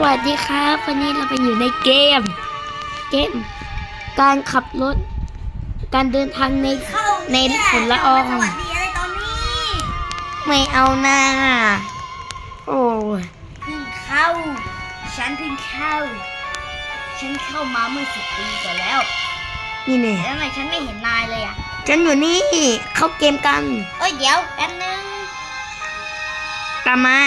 วัสดีครับวันนี้เราไปอยู่ในเกม เกม การขับรถ การเดินทางในเข้าในฝุ่นละอองสวัสดีอะไรตอนนี้ไม่เอาหน้าโอ้ยเพิ่งเข้า ฉันเพิ่งเข้า ฉันเข้ามาเมื่อสิบปีก่อนแล้ว นี่เนี่ยแล้วทำไมฉันไม่เห็นนายเลยอะ ฉันอยู่นี่ เข้าเกมกัน เอ้ยเดี๋ยวแป๊บนึงตามมา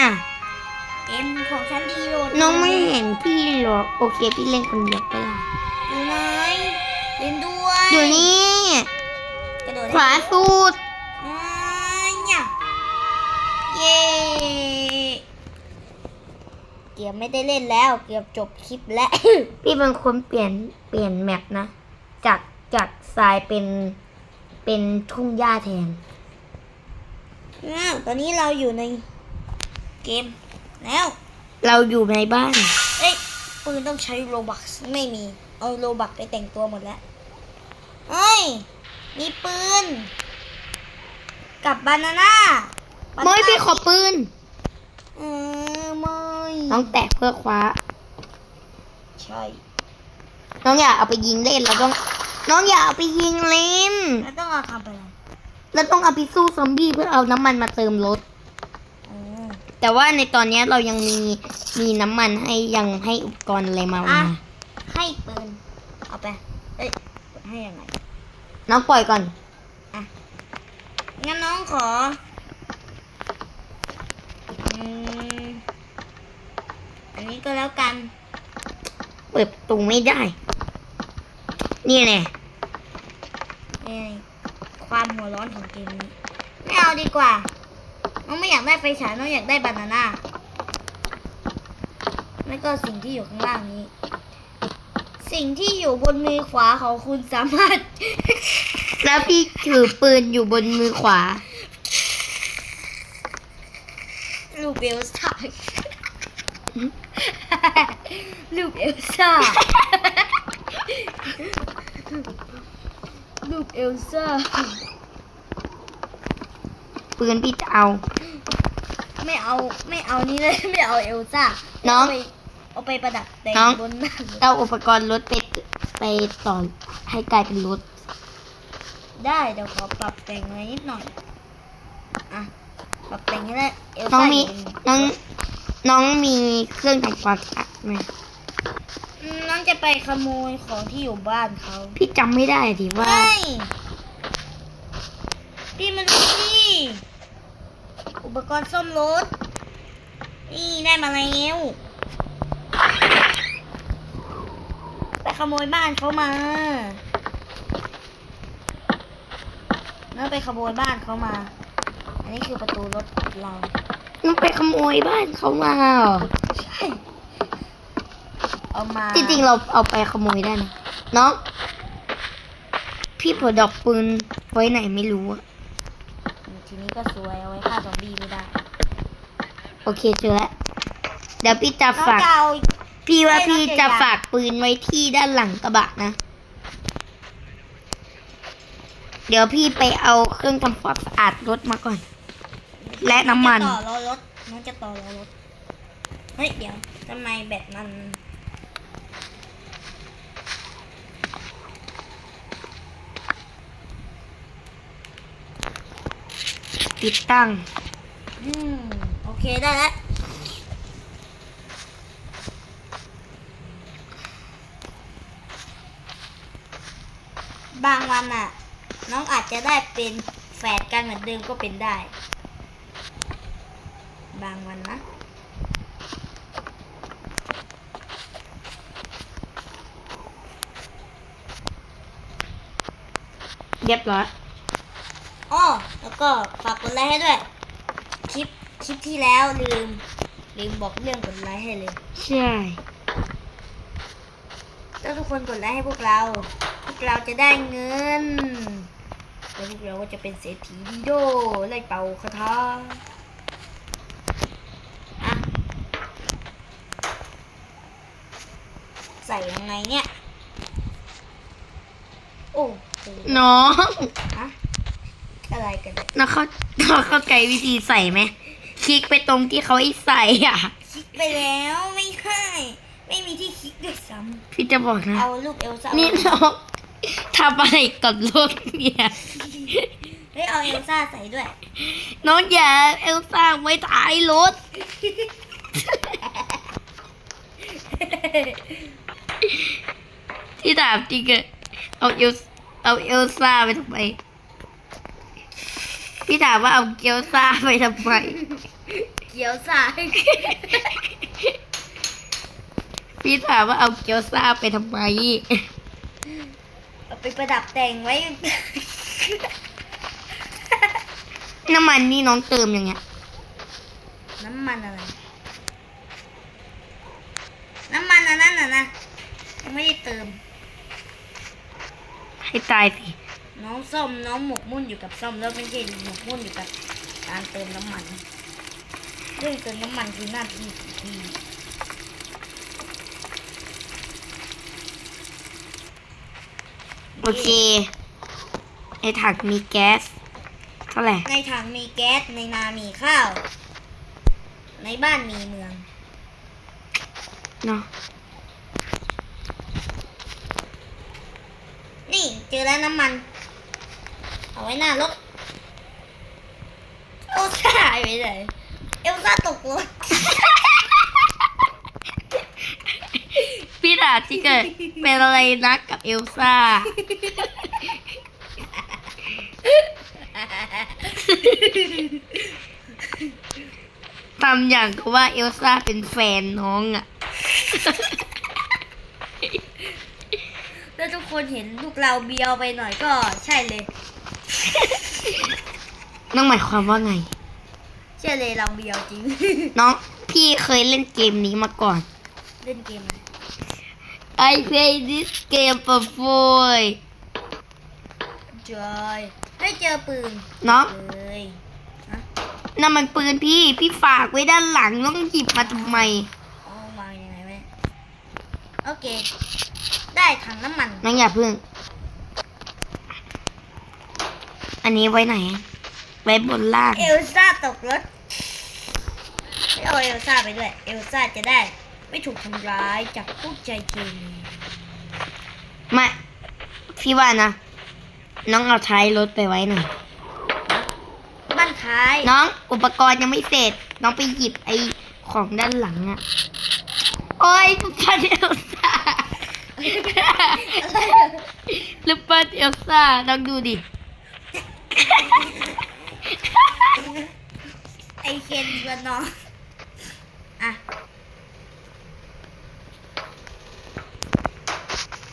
เกมของฉันดีโหลดน้องไม่เห็นพี่หรอกโอเค พี่เล่นคนเดียวก็ได้อยู่ไหนเล่นด้วยอยู่นี่กระโดดขวาสุดอ่าเนี่ยเย้เกือบไม่ได้เล่นแล้วเกือบจบคลิปแล้ว พี่เป็นคนเปลี่ยนเปลี่ยนแมปนะ จากจากทรายเป็นเป็นทุ่งหญ้าแทนอ้าวตอนนี้เราอยู่ในเกม แล้ว เราอยู่ในบ้าน เอ้ยปืนต้องใช้โลบักไม่มี เอาโลบักไปแต่งตัวหมดแล้วเอ้ย มีปืน กับบานาน่าเมยพี่ขอปืน เออไม่น้องแตะเพื่อคว้า ใช่ น้องอย่าเอาไปยิงเล่นเราต้อง น้องอย่าเอาไปยิงเล่น แล้วต้องเอาทำไปอะไรเราต้องเอาไปสู้ซอมบี้เพื่อเอาน้ำมันมาเติมรถเออ แต่ว่าในตอนเนี้ยเรายังมีมีน้ำมันให้ยังให้อุปกรณ์อะไรมาอะมาให้ปืนเอาไปเอ้ยให้ยังไงน้องปล่อยก่อนงั้นน้องขออืมอันนี้ก็แล้วกัน เปิดประตูไม่ได้ นี่แน่นี่ความหัวร้อนของเกมนี้ไม่เอาดีกว่า น้องไม่อยากได้ไฟฉายน้องอยากได้บานาน่าแล้วก็สิ่งที่อยู่ข้างล่างนี้ สิ่งที่อยู่บนมือขวาของคุณสามารถ แล้วพี่ถือปืนอยู่บนมือขวา ลูกเอลซ่าลูกเอลซ่า ลูกเอลซ่า ปืนพี่จะเอา ไม่เอาไม่เอานี่เลยไม่เอาเอลซ่าน้องเอาไปเอาไปประดับแต่งน้องบนหน้ารถเอาอุปกรณ์รถไปไปต่อให้กลายเป็นรถ ได้เดี๋ยวขอปรับแต่งอะไรนิดหน่อยอะปรับแต่งให้ได้เอลน้องซ่ามียู่น้องน้องมีเครื่องทำความสะอาดไหมอืมน้องจะไปขโมยของที่อยู่บ้านเขาพี่จำไม่ได้ดิว่า ไม่พี่มาดูสิ อุปกรณ์ซ่อมรถ นี่ได้มาแล้วไปขโมยบ้านเขามาแล้วไปขโมยบ้านเขามา อันนี้คือประตูรถเราน้องไปขโมยบ้านเขามาเหรอใช่เอามาจริงๆเราเอาไปขโมยได้นะน้องพี่เผลอดอกปืนไว้ไหนไม่รู้อะ ทีนี้ก็สวยเอาไว้ฆ่าซอมบี้ไม่ได้โอเคเจอแล้วเดี๋ยวพี่จะน้องฝาก จะเอาพี่ว่าเอ้ยพี่น้องเจจะอยาฝากปืนไว้ที่ด้านหลังกระบะนะ เดี๋ยวพี่ไปเอาเครื่องทำความสะอาดรถมาก่อน และน้ำมัน จะต่อล้อรถน้องจะต่อล้อรถ เฮ้ย เดี๋ยวทำไมแบตมัน ติดตั้ง อืม โอเคได้แล้ว บางวันน่ะ น้องอาจจะได้เป็นแฝดกันเหมือนเดิมก็เป็นได้ บางวันนะเรียบร้อยอ้อแล้ว ก็ฝากกดไลค์ให้ด้วย คลิปคลิปที่แล้วลืม ลืมบอกเรื่องกดไลค์ให้เลยใช่ถ้าทุกคนกดไลค์ให้พวกเรา พวกเราจะได้เงินแล้วพวกเราก็จะเป็นเศรษฐีดีโดไล่เป่าคาถาอะใส่ยังไงเนี่ย โอ้โหน้องฮะอะไร กันเนี่ยน้องเข้าน้องเข้าใจวิธีใส่ไหมคลิกไปตรงที่เขาให้ใส่อะคิดไปแล้วไม่ใช่พี่จะบอกนะเอาลูกเอลซ่านี่น้องทำอะไรกับรถเนี่ย เฮ้ยเอาเอลซ่าใส่ด้วยน้องอย่าเอลซ่าไว้ท้ายรถ ที่ถามจริงอะเอาเอลเอาเอลซ่าไปทำไม พี่ถามว่าเอาเกียวซ่าไปทำไม เกียวซ่าพี่ถามว่าเอาเกียวซ่าไปทำไม เอาไปประดับแต่งไว้ น้ำมันนี่น้องเติมยังไงน้ำมันอะไร น้ำมันอันนั้นน่ะนะยังไม่ได้เติม ให้ตายสิ น้องส้มน้องหมกมุ่นอยู่กับส้มแล้วไม่ใช่หมกมุ่นอยู่กับการเติมน้ำมันเรื่องเติมน้ำมันคือหน้าที่ของพี่โอเค ในถังมีแก๊ส เท่าไหร่ ในถังมีแก๊ส ในนามีข้าว ในบ้านมีเมือง เนาะนี่เจอแล้วน้ำมัน เอาไว้หน้ารถเอลซ่าหายไปไหนเอลซ่าตกรถพี่ถามจริงเกิดเป็นอะไรนักกับเอลซ่า ทำอย่างกับว่าเอลซ่าเป็นแฟนน้องอะแล้วทุกคนเห็นลูกเราเบียวไปหน่อยก็ใช่เลย น้องหมายความว่าไงใช่เลยเราเบียวจริง น้องพี่เคยเล่นเกมนี้มาก่อน เล่นเกมอะไร I play this game before จอยได้เจอปืนน้องเลยฮะนั่นมันปืนพี่ พี่ฝากไว้ด้านหลังน้องหยิบมาทำไมเอามายังไงแม่โอเค ได้ถังน้ำมันน้องอย่าพึ่ง อันนี้ไว้ไหน ไว้บนล่าง เอลซ่าตกรถไม่เอาเอลซ่าไปด้วย เอลซ่าจะได้ ไม่ถูกทำร้ายจากพวกใจเกเรไม่พี่ว่านะ น้องเอาท้ายรถไปไว้หน่อย บ้านท้ายน้องอุปกรณ์ยังไม่เสร็จ น้องไปหยิบไอของด้านหลังอะโอ้ยลูกปั้นเอลซ่าลูกปั้นเอลซ่าน้องดูดิ ไอเคนกับน้องอะ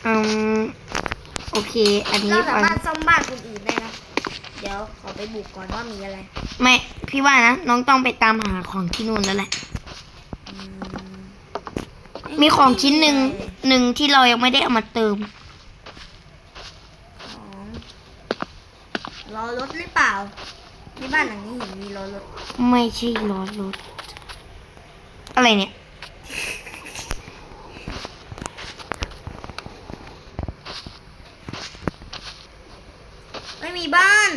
อืมโอเค อันนี้เราสาฟังมารถซ่อมบ้านคนอื่นได้นะ เดี๋ยวขอไปบุกก่อนว่ามีอะไรไม่พี่ว่านะน้องต้องไปตามหาของที่นู่นแล้วแหละ อืมมีของชิ้นหนึ่งหนึ่งที่เรายังไม่ได้เอามาเติม ของรอรถหรือเปล่า ที่บ้านหลังนี้เห็นมีรอรถไม่ใช่ล้อรถ อะไรเนี่ย ไม่มีบ้าน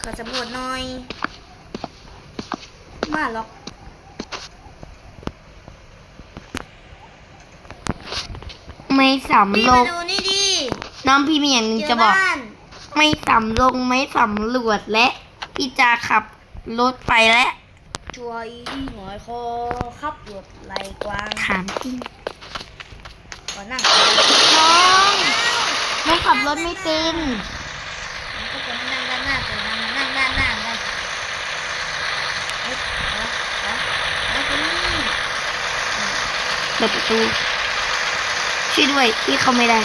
ขอสำรวจหน่อย บ้านล็อกไม่สำพี่ลมางดูนี่ดิน้องพี่มีอย่างหนึงเจจะอบอกบ้านไม่สำลงไม่สำรวจและ พี่จะขับรถไปและช่วยหน่อยคอขับรถไหลกวางถามจริงขอนั่งน้องน้องขับรถไม่เป็นก็จะนั่งด้านหน้าแต่นั่งนั่งด้านหน้าได้เอ๊ะเอาเอาเอาตรงนี้เปิดประตูช่วยด้วยพี่เข้าไม่ได้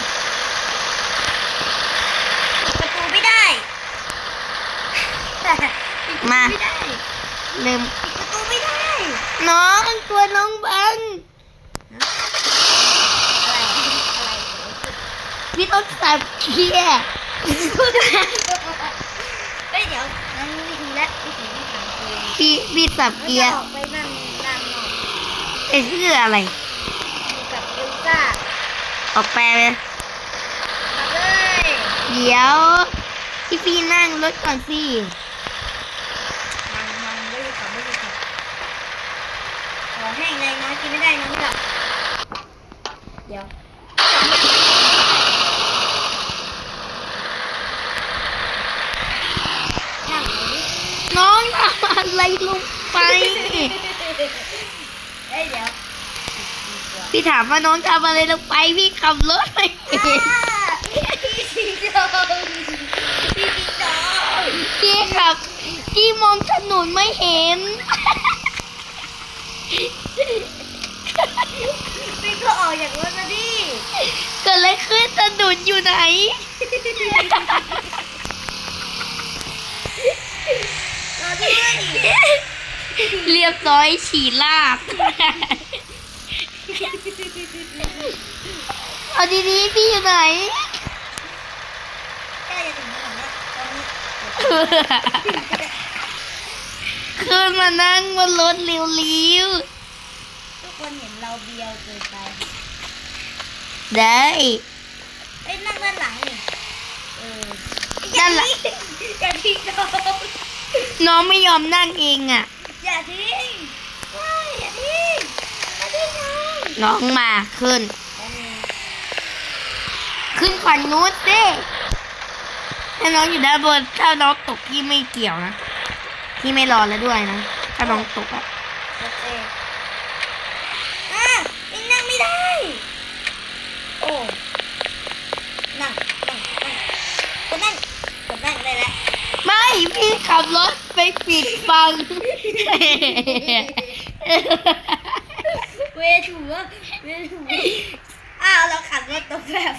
ปิดประตูไม่ได้ มาไม่ได้เริ่มปิดประตูไม่ได้ น้องตัวน้องบังอะไรอะไรพี่ต้องสับเกียร์เฮ้ยเดี๋ยวนั่นวิธีและวิธีที่ทางคือพี่พี่สับเราเกีจะยร์ออกไปนั่งด้านนอกเอ้ยคืออะไรอยู่กับเอลซ่าออกไปเลยมาเลยเดี๋ยวพี่พี่นั่งรถก่อนสิ หัแห้งเลยนะกินไม่ได้น้องกลับเดี๋ยวน้องทำอะไรลงไปพี่ถามว่าน้องทำอะไรลงไป พี่ขับรถไปพี่จิงจองพี่จิงจองพี่ขับพี่มองถนนไม่เห็น ออกจากรถมาดิเกิดอะไรขึ้นถนนอยู่ไหนรอด้วยเรียบร้อยฉี่ลาก เอาดีๆพี่อยู่ไหน ใกล้จะถึงถนนแล้วตอนนี้ขึ้นมานั่งบนรถเร็วทุกคนเห็นเราเบียวเกิน ไปๆได้เอ้ยนั่งด้านหลังนี่เออด้านหลังอย่าทิ้งน้องน้องไม่ยอมนั่งเองอะ อย่าทิ้งว้ายอย่าทิ้งอย่าทิ้งน้องน้องมาขึ้นอันนี้ขึ้นฝั่งนู้นสิถ้าน้องอยู่ด้านบนถ้าน้องตกพี่ไม่เกี่ยวนะพี่ไม่รอแล้วด้วยนะ ถ้าน้องตกอะ โอเคอะนี่นั่งไม่ได้ โอ้นั่งนั่งนั่งกดนั่งกดนั่งได้แล้วไม่พี่ขับรถไปปิดฟัง เวถูวเวถูอ้าวเราขับรถตกแบบ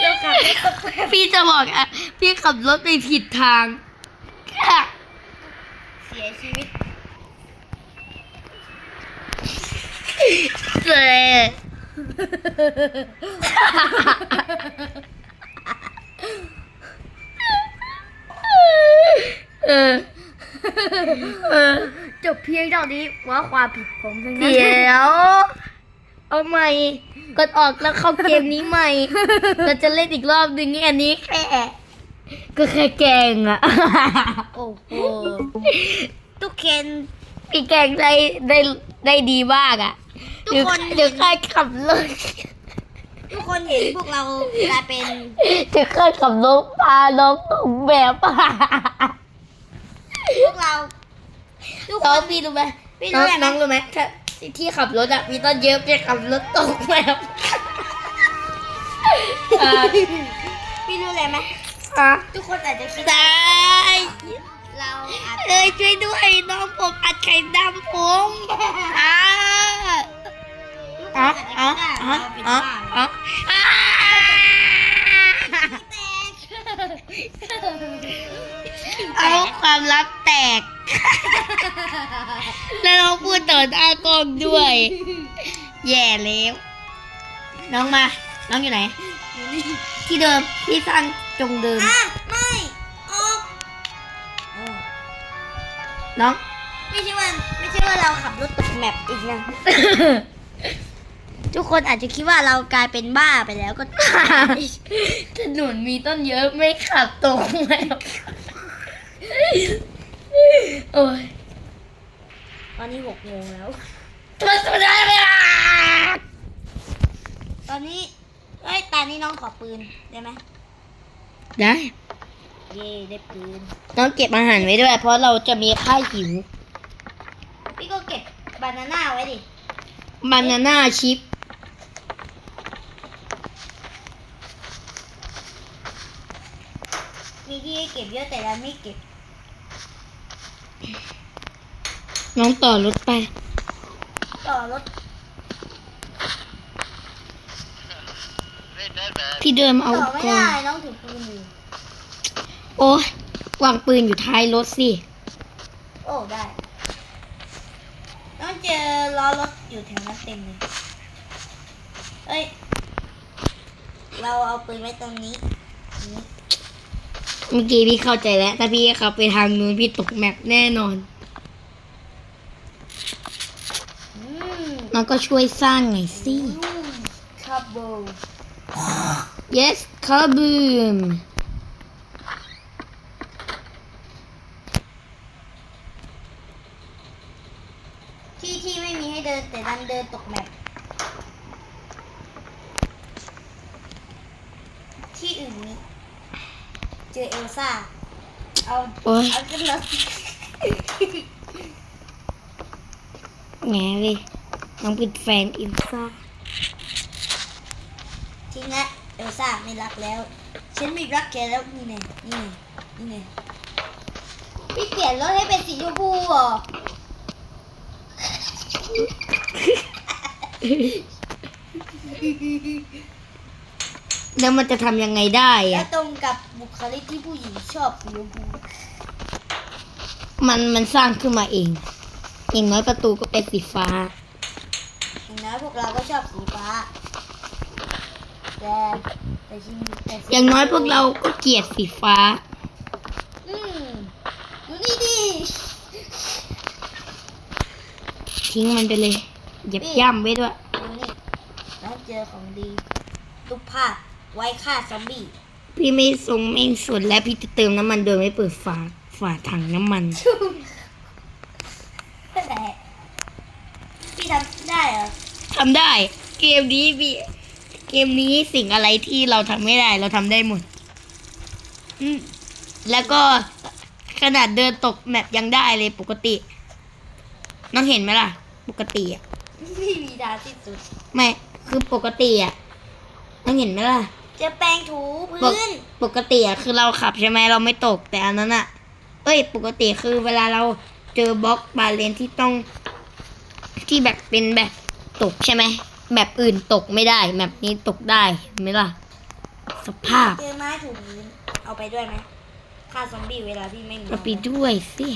เราขับรถตกแบบพี่จะบอกอะพี่ขับรถไปผิดทางค่ะเสียชีวิต เซ่เออเออจบเพียงเท่านี้ว่าความผิดผมทั้งนั้นเดี๋ยว เอาใหม่กดออกแล้วเข้าเกมนี้ใหม่ เราจะเล่นอีกรอบหนึ่งอันนี้แค่ก็แค่แกล้งอะโอ้โหทุกเคนพี่แกล้งได้ได้ได้ดีมากอะ ทุกเดี๋ยวคนเดี๋ยวค่ายขับรถทุกคนเห็นพวกเรากลายเป็นเดี๋ยวค่ายขับรถพาน้องตกแบบอะพวกเราทุกคน้องนพี่รู้ไหมพี่รู้น้องอะไรไหมน้องรู้ไหมถ้าที่ขับรถอะมีต้นเยอะพี่ขับรถตกแบบอ่าพี่รู้อะไรไหมอะทุกคนอาจจะคิดตายเราอาจเอ้ยช่วยด้วยน้องผมอัดไข่ดำผมอ่า ทุกคนอะอาจจะอะคิดว่าอะเอะอะบ้าแตกเอาความลับแตก แล้วน้องพูดต่อหน้ากล้องด้วย แย่แล้ว น้องมา น้องอยู่ไหน ที่เดิม ที่สร้างจงเดิม อะไม่ออกน้อง ไม่ใช่ว่าไม่ใช่ว่าเราขับรถตกแมปอีกนะ ทุกคนอาจจะคิดว่าเรากลายเป็นบ้าไปแล้วก็ถนนมีต้นเยอะไม่ขับตรงแล้วโอ้ยตอนนี้หกโมงแล้วมันสุดท้ายเวลาตอนนี้เอ้ยตอนนี้น้องขอปืนได้ไหมได้ เย่ได้ปืนน้องเก็บอาหารไว้ด้วย เพราะเราจะมีค่าหิว พี่ก็เก็บบานาน่าไว้ดิ บานาน่าชิป ที่ให้เก็บเยอะแต่เราไม่เก็บ น้องต่อรถไป ต่อรถพี่เดิมเอาต่อไม่ก่อได้นน้องถือปืนอยู่โอ้ยวางปืนอยู่ท้ายรถสิ โอ้ได้ น้องเจอล้อรถอยู่แถวนั้นเต็มเลยเอ้ย เราเอาปืนไว้ตรงนี้นี้ เมื่อกี้พี่เข้าใจแล้ว ถ้าพี่ขับไปทางนู้นพี่ตกแมปแน่นอนอืมน้องก็ช่วยสร้างหน่อยสิคาโบ yes คาบูมที่ที่ไม่มีให้เดินแต่ดันเดินตกแมปที่อื่นมี เจอเอลซ่า เอาโอ้ยเอาขึ้นรถแงเลยน้องเป็นแฟนอินซ่าทิ้งละเอลซ่าไม่รักแล้ว ฉันไม่รักแกแล้วนี่ไงนี่ไงนี่ไงพี่เปลี่ยนรถให้เป็นสีชมพูเหรอแล้วมันจะทำยังไงได้แล้อะวตรงกับ บุคลิกที่ผู้หญิงชอบสีชมพูมันมันสร้างขึ้นมาเองอย่างน้อยประตูก็เป็นสีฟ้าอย่างน้อยพวกเราก็ชอบสีฟ้าแต่แต่ชิมแต่สีอย่างน้อยพวกเราก็เกลียดสีฟ้า อืมดูนี่ดิทิ้งมันไปเลยเหย็บย่ำไว้ด้วยดูนี่น้องเจอของดีรูปภาพไว้ฆ่าซอมบี้ พี่ไม่ทรงไม่สนและพี่จะเติมน้ำมันโดยไม่เปิดฝาฝาถังน้ำมันแต่พี่ทำได้เหรอทำได้ เกมนี้พี่เกมนี้สิ่งอะไรที่เราทำไม่ได้ เราทำได้หมดอืมแล้วก็ขนาดเดินตกแมปยังได้เลยปกติ น้องเห็นไหมล่ะ ปกติอะ ไม่มีดาวที่สุด ไม่ คือปกติอะน้องเห็นไหมล่ะเจะแปรงถูปกพื้น ปกติอะคือเราขับใช่ไหมเราไม่ตกแต่อันนั้นอะเอ้ย ปกติคือเวลาเราเจอบล็อกบาเลนที่ต้อง ที่แบบเป็นแบบตกใช่ไหมแบบอื่นตกไม่ได้แบบนี้ตกได้เห็นไหมล่ะ สภาพเจอไม้ถูพื้น เอาไปด้วยไหมฆ่าซอมบี้เวลาพี่ไม่มีเราไปด้วยสิ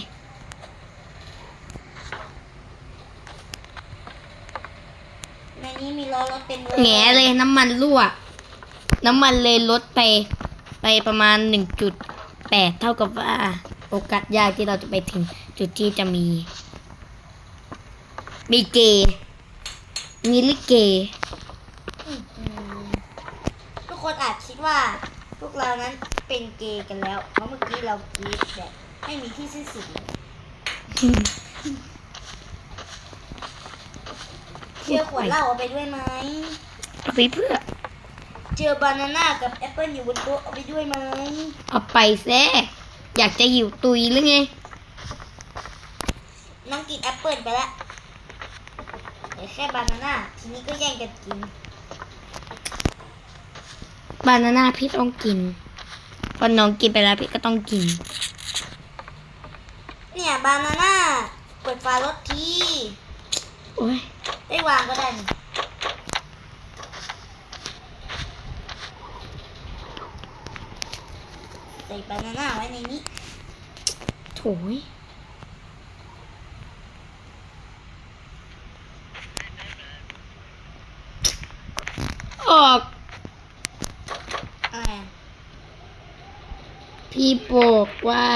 ในนี้มีล้อรถเต็มเลยแง่เลยน้ำมันรั่ว น้ำมันเลยลดไปไปประมาณหนึ่งจุดแปดเท่ากับว่าโอกาสยากที่เราจะไปถึงจุดที่จะมีมีเกย์มีลิเกอืมทุกคนอาจคิดว่า พวกเรานั้นเป็นเกย์กันแล้ว เพราะเมื่อกี้เรากรีดแบบไม่มีที่สิ้นสุดเลยเจอขวดเหล้าเอาไปด้วยไหมเอาไปเพื่อ เจอบานาน่ากับแอปเปิลอยู่บนโต๊ะเอาไปด้วยไหมเอาไปแซ่อยากจะหิวตุยหรือไง น้องกินแอปเปิลไปแล้วเหลือแค่บานาน่าทีนี้ก็แย่งกันกิน บานาน่าพี่ต้องกินพอน้องกินไปแล้วพี่ก็ต้องกิน เนี่ยบานาน่าเปิดฝารถที โอ้ยได้วางก็ได้นี่ ใส่บานาน่าไว้ในนี้โถยออกอะไรอะพี่บอกว่า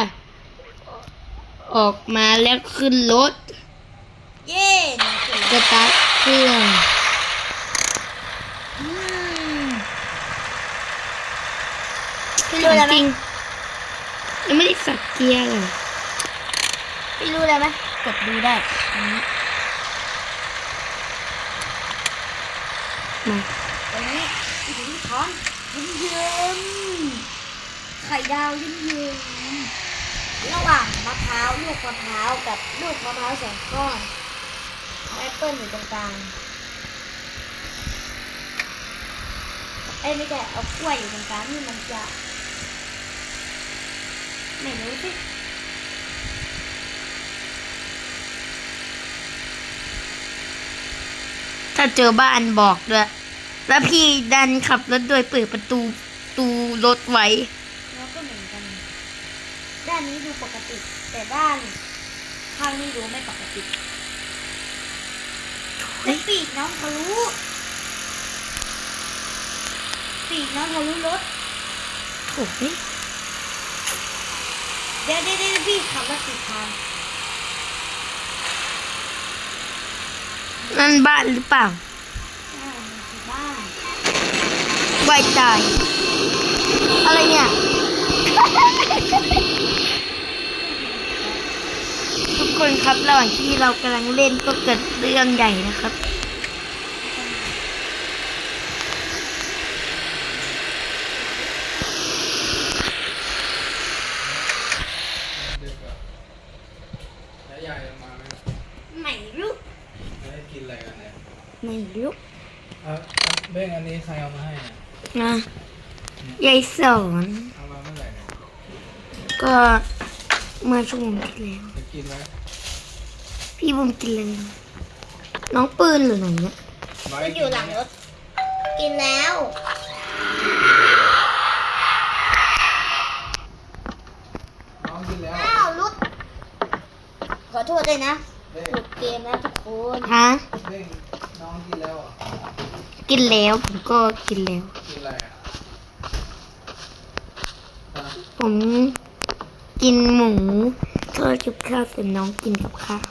ออกมาแล้วขึ้นรถเย้นี่คือสตาร์ทเครื่องอืมพี่รู้อะไรไหมจริงยัง ไม่ได้สับเกียร์เลยพี่รู้อะไรไหมกดดูได้อันนี้มาอันนี้พี่ถึงท้องเยิ้มเยิ้มๆไข่ดาวเยิ้มเยิ้มๆระหว่างมะพร้าวลูกมะพร้าวกับลูกมะพร้าวสองก้อนเอาแอปเปิ้ลอยู่ตรงกลางเอ้ยไม่ใช่เอากล้วยอยู่ตรงกลางนี่มันจะ ไม่รู้สิถ้าเจอบ้านบอกด้วยแล้วพี่ดันขับรถโดยเปิดประตูตูรถไว้ แล้วก็เหมือนกัน ด้านนี้ดูปกติ แต่ด้านข้างนี้ดูไม่ปกติเฮ้และยปีกน้องทะลุปีกน้องทะลุรถโอ้ย เดี๋ยวเดี๋ยวพี่ขับรถติดทางนั่นบ้านหรือเปล่าอ่านคือบ้านไวตาย อะไรเนี่ยทุกคนครับระหว่างที่เรากำลังเล่นก็เกิดเรื่องใหญ่นะครับ แล้วยายจะมาไหม ไม่รู้ ไม่รู้ เอาเอาเบ้งอันนี้ใครเอามาให้เนี่ย นะยาย สอน เอามาเมื่อไหร่เนี่ยก็เมื่อชั่วโมงที่แล้วจะกินไหมพี่บุมกินเลยน้องปืนหรือไหนเนี่ยไว้มันอยู่หลังรถ กินแล้ว น้องกินแล้วอ้าวรุด ขอโทษด้วยนะเบ้งหลุดเกมนะทุกคนฮะเบ้งน้องกินแล้วเหรอกินแล้วผมก็กินแล้วกินอะไรอะฮะ ผมกินหมูทอดกับข้าวส่วนน้องกินกับข้าว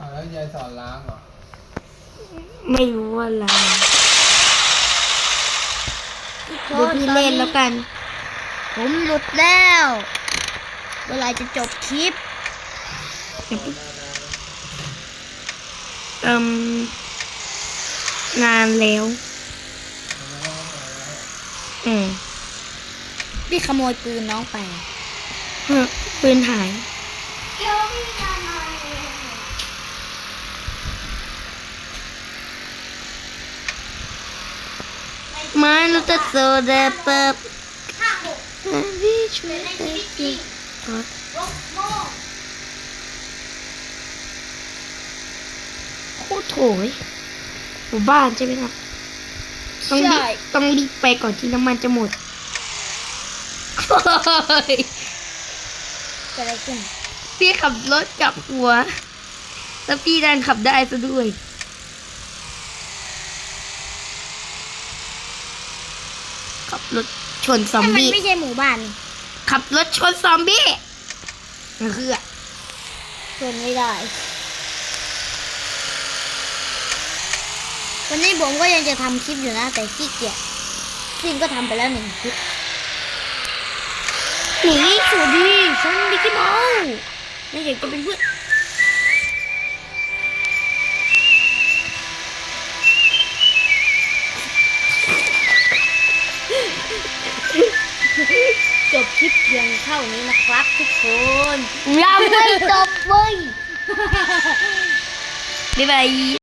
อ่าแล้วยายสอนล้างเหรอ ไม่รู้ว่าอะไรดูพี่เล่นแล้วกัน ผมหลุดแล้วเวลาจะจบคลิป เอิ่มนานแล้ว อืม พี่ขโมยปืนน้องไปเฮ้อปืนหายมานุตโซเดเปิบวิช่วยเอ็กซ์โคตรโถยหมู่บ้านใช่ไหมครับ ต้องรีบใช่ต้องรีบไปก่อนที่น้ำมันจะหมดโอ้ย เกิดอะไรขึ้นพี่ขับรถกลับหัว แล้วพี่ดันขับได้ซะด้วยขับรถชนซอมถ้ามันบี้ไม่ใช่หมู่บ้านขับรถชนซอมบี้นั่นคืออะชนไม่ได้วันนี้ผมก็ยังจะทำคลิปอยู่นะ แต่ขี้เกียจซึ่งก็ทำไปแล้วหนึ่งคลิป หนีสวัสดีฉันมิกกี้เมาส์นี่อยากจะเป็นเพื่อนจบคลิปเพียงเท่านี้นะครับทุกคนยังไม่จบเว้ยบ๊ายบาย